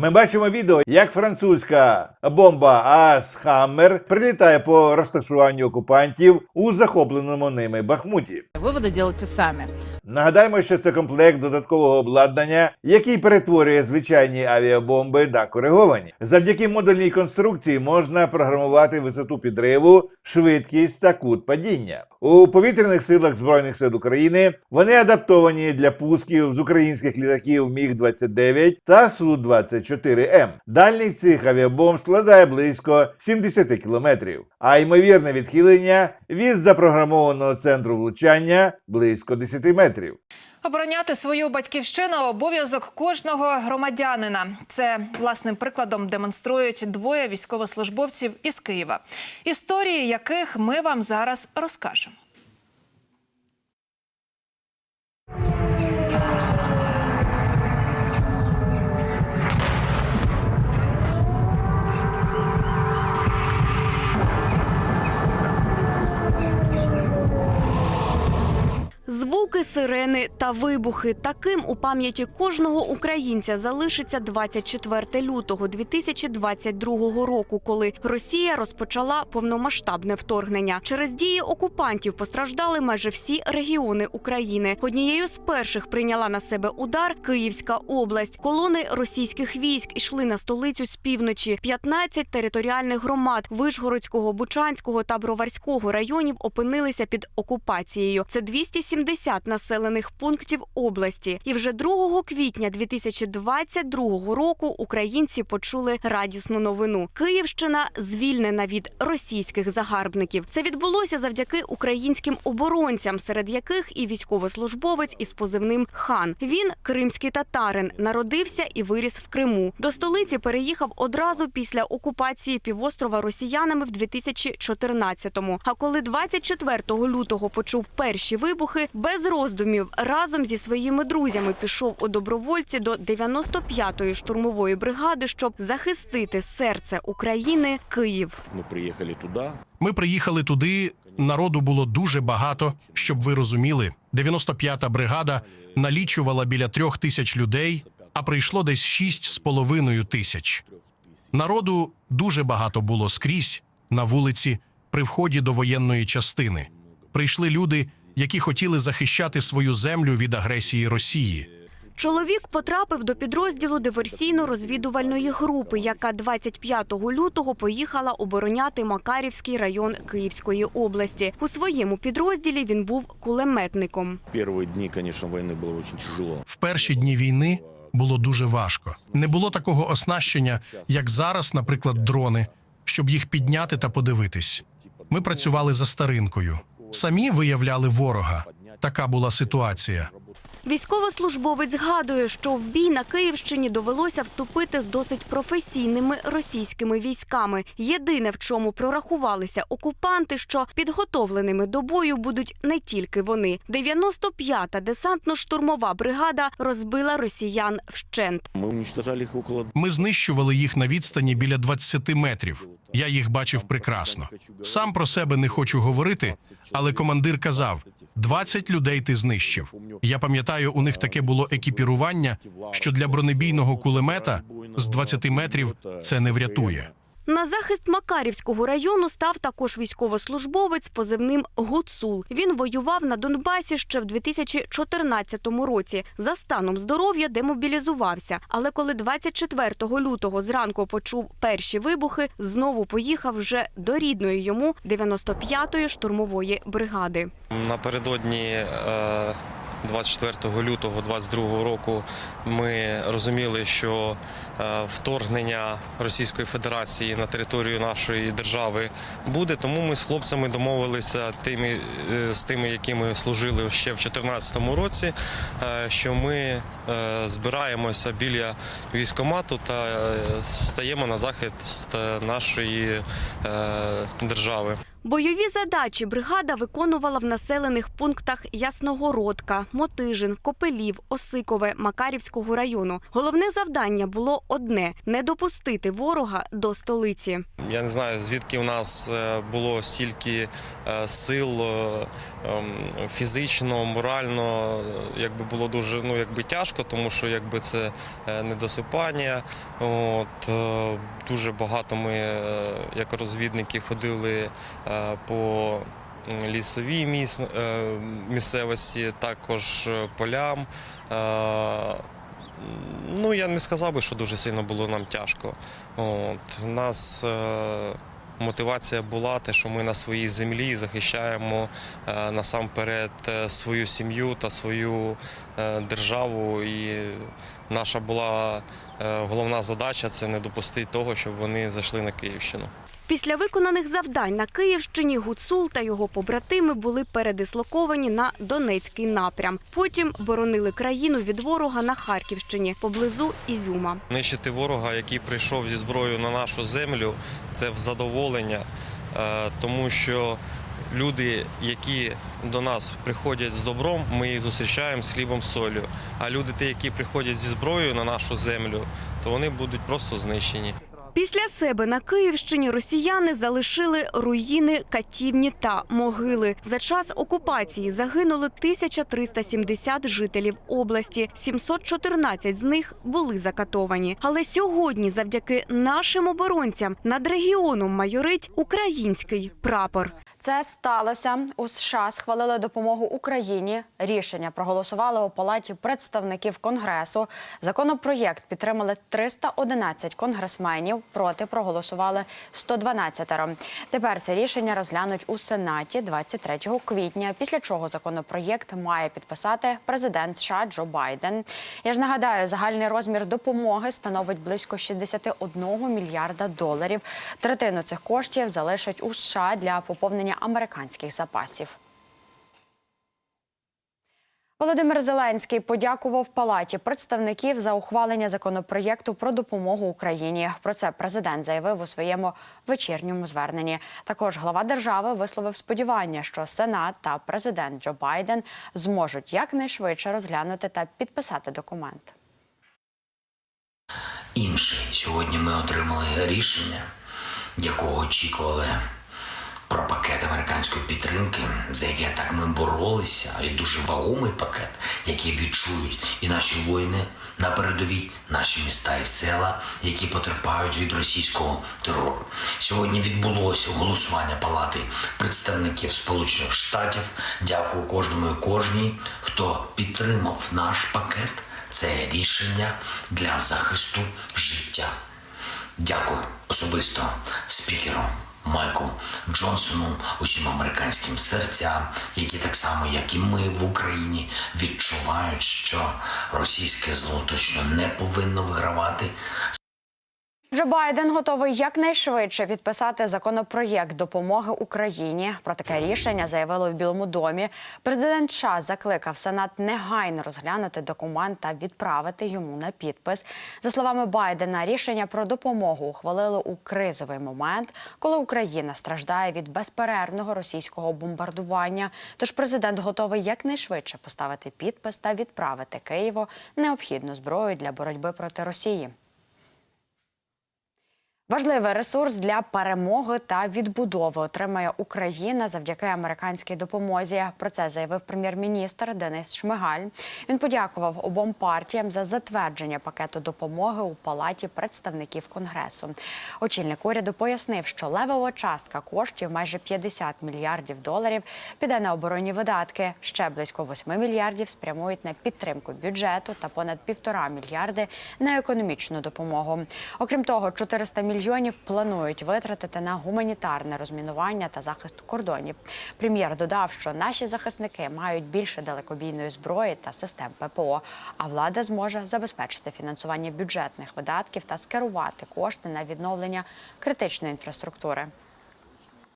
Ми бачимо відео, як французька бомба АС Хаммер прилітає по розташуванню окупантів у захопленому ними Бахмуті. Выводы делайте сами. Нагадаємо, що це комплект додаткового обладнання, який перетворює звичайні авіабомби на кориговані. Завдяки модульній конструкції можна програмувати висоту підриву, швидкість та кут падіння. У повітряних силах Збройних сил України вони адаптовані для пусків з українських літаків Міг 29 та Су 24 М. Дальність цих авіабомб складає близько 70 кілометрів, а ймовірне відхилення від запрограмованого центру влучання близько 10 метрів. Обороняти свою батьківщину обов'язок кожного громадянина. Це власним прикладом демонструють двоє військовослужбовців із Києва, історії яких ми вам зараз розкажемо. Звуки сирени та вибухи. Таким у пам'яті кожного українця залишиться 24 лютого 2022 року, коли Росія розпочала повномасштабне вторгнення. Через дії окупантів постраждали майже всі регіони України. Однією з перших прийняла на себе удар Київська область. Колони російських військ ішли на столицю з півночі. 15 територіальних громад Вишгородського, Бучанського та Броварського районів опинилися під окупацією. Це 270 населених пунктів області. І вже 2 квітня 2022 року українці почули радісну новину. Київщина звільнена від російських загарбників. Це відбулося завдяки українським оборонцям, серед яких і військовослужбовець із позивним хан. Він кримський татарин, народився і виріс в Криму. До столиці переїхав одразу після окупації півострова росіянами в 2014-му. А коли 24 лютого почув перші вибухи, без роздумів разом зі своїми друзями пішов у добровольці до 95-ї штурмової бригади, щоб захистити серце України Київ. Мы приехали туда. Ми приїхали туди. Народу було дуже багато. Щоб ви розуміли, 95-та бригада налічувала біля трьох тисяч людей, а прийшло десь шість з половиною тисяч. Народу дуже багато було скрізь на вулиці при вході до воєнної частини. Прийшли люди, які хотіли захищати свою землю від агресії Росії. Чоловік потрапив до підрозділу диверсійно-розвідувальної групи, яка 25 лютого поїхала обороняти Макарівський район Київської області. У своєму підрозділі він був кулеметником. Первые дни, конечно, войны было очень тяжело. В перші дні війни було дуже важко. Не було такого оснащення, як зараз, наприклад, дрони, щоб їх підняти та подивитись. Ми працювали за старинкою. Самі виявляли ворога. Така була ситуація. Військовослужбовець згадує, що в бій на Київщині довелося вступити з досить професійними російськими військами. Єдине, в чому прорахувалися окупанти, що підготовленими до бою будуть не тільки вони. 95-та десантно-штурмова бригада розбила росіян вщент. Мы уничтожали около... Ми знищували їх на відстані біля 20 метрів. Я їх бачив прекрасно. Сам про себе не хочу говорити, але командир казав: 20 людей ти знищив. Я пам'ятаю, у них таке було екіпірування, що для бронебійного кулемета з 20 метрів це не врятує. На захист Макарівського району став також військовослужбовець позивним Гуцул. Він воював на Донбасі ще в 2014 році. За станом здоров'я демобілізувався. Але коли 24 лютого зранку почув перші вибухи, знову поїхав вже до рідної йому 95-ї штурмової бригади. Напередодні е, 24 лютого 22 року ми розуміли, що е, вторгнення Російської Федерації на територію нашої держави буде. Тому ми з хлопцями домовилися тими, е, з тими, які ми служили ще в 2014 році, е, що ми збираємося біля військомату та стаємо на захист нашої держави. Бойові задачі бригада виконувала в населених пунктах Ясногородка, Мотижин, Копелів, Осикове, Макарівського району. Головне завдання було одне не допустити ворога до столиці. Я не знаю, звідки в нас е, було стільки е, сил е, ем, фізично, морально, якби було дуже ну, якби тяжко, тому що якби це недосипання. От, дуже багато ми, як розвідники, ходили по лісовій міс, е, місцевості, також е, полям. Е, Ну, я не сказав би, що дуже сильно було нам тяжко. От, у нас е, мотивація була те, що ми на своїй землі захищаємо е, насамперед е, свою сім'ю та свою е, державу. І наша була е, головна задача це не допустити того, щоб вони зайшли на Київщину. Після виконаних завдань на Київщині Гуцул та його побратими були передислоковані на Донецький напрям. Потім боронили країну від ворога на Харківщині поблизу Ізюма. Нищити ворога, який прийшов зі зброєю на нашу землю, це в задоволення, е, тому що люди, які до нас приходять з добром, ми їх зустрічаємо з хлібом солью. А люди, ті, які приходять зі зброєю на нашу землю, то вони будуть просто знищені. Після себе на Київщині росіяни залишили руїни, катівні та могили. За час окупації загинули 1370 жителів області. 714 з них були закатовані. Але сьогодні, завдяки нашим оборонцям, над регіоном майорить український прапор. Це сталося. У США схвалили допомогу Україні. Рішення проголосували у палаті представників Конгресу. Законопроєкт підтримали 311 конгресменів. Проти проголосували 112. Тепер це рішення розглянуть у Сенаті 23 квітня. Після чого законопроєкт має підписати президент США Джо Байден. Я ж нагадаю, загальний розмір допомоги становить близько 61 мільярда доларів. Третину цих коштів залишать у США для поповнення американських запасів. Володимир Зеленський подякував палаті представників за ухвалення законопроєкту про допомогу Україні. Про це президент заявив у своєму вечірньому зверненні. Також глава держави висловив сподівання, що Сенат та президент Джо Байден зможуть якнайшвидше розглянути та підписати документ. Інший сьогодні ми отримали рішення, якого очікували про пакет американської підтримки, за яке так ми боролися, і дуже вагомий пакет, який відчують і наші воїни на передовій, наші міста і села, які потерпають від російського терору. Сьогодні відбулося голосування палати представників Сполучених Штатів. Дякую кожному і кожній, хто підтримав наш пакет. Це рішення для захисту життя. Дякую особисто спікеру Майку Джонсону, усім американським серцям, які так само, як і ми в Україні, відчувають, що російське зло не повинно вигравати Джо Байден готовий якнайшвидше підписати законопроєкт допомоги Україні. Про таке рішення заявили в Білому домі. Президент США закликав Сенат негайно розглянути документ та відправити йому на підпис. За словами Байдена, рішення про допомогу ухвалили у кризовий момент, коли Україна страждає від безперервного російського бомбардування. Тож президент готовий якнайшвидше поставити підпис та відправити Києву необхідну зброю для боротьби проти Росії. Важливий ресурс для перемоги та відбудови отримає Україна завдяки американській допомозі. Про це заявив прем'єр-міністр Денис Шмигаль. Він подякував обом партіям за затвердження пакету допомоги у палаті представників конгресу. Очільник уряду пояснив, що левова частка коштів майже 50 мільярдів доларів піде на оборонні видатки. Ще близько 8 мільярдів спрямують на підтримку бюджету та понад півтора мільярди на економічну допомогу. Окрім того, 400 мільйонів планують витратити на гуманітарне розмінування та захист кордонів. Прем'єр додав, що наші захисники мають більше далекобійної зброї та систем ППО, а влада зможе забезпечити фінансування бюджетних видатків та скерувати кошти на відновлення критичної інфраструктури.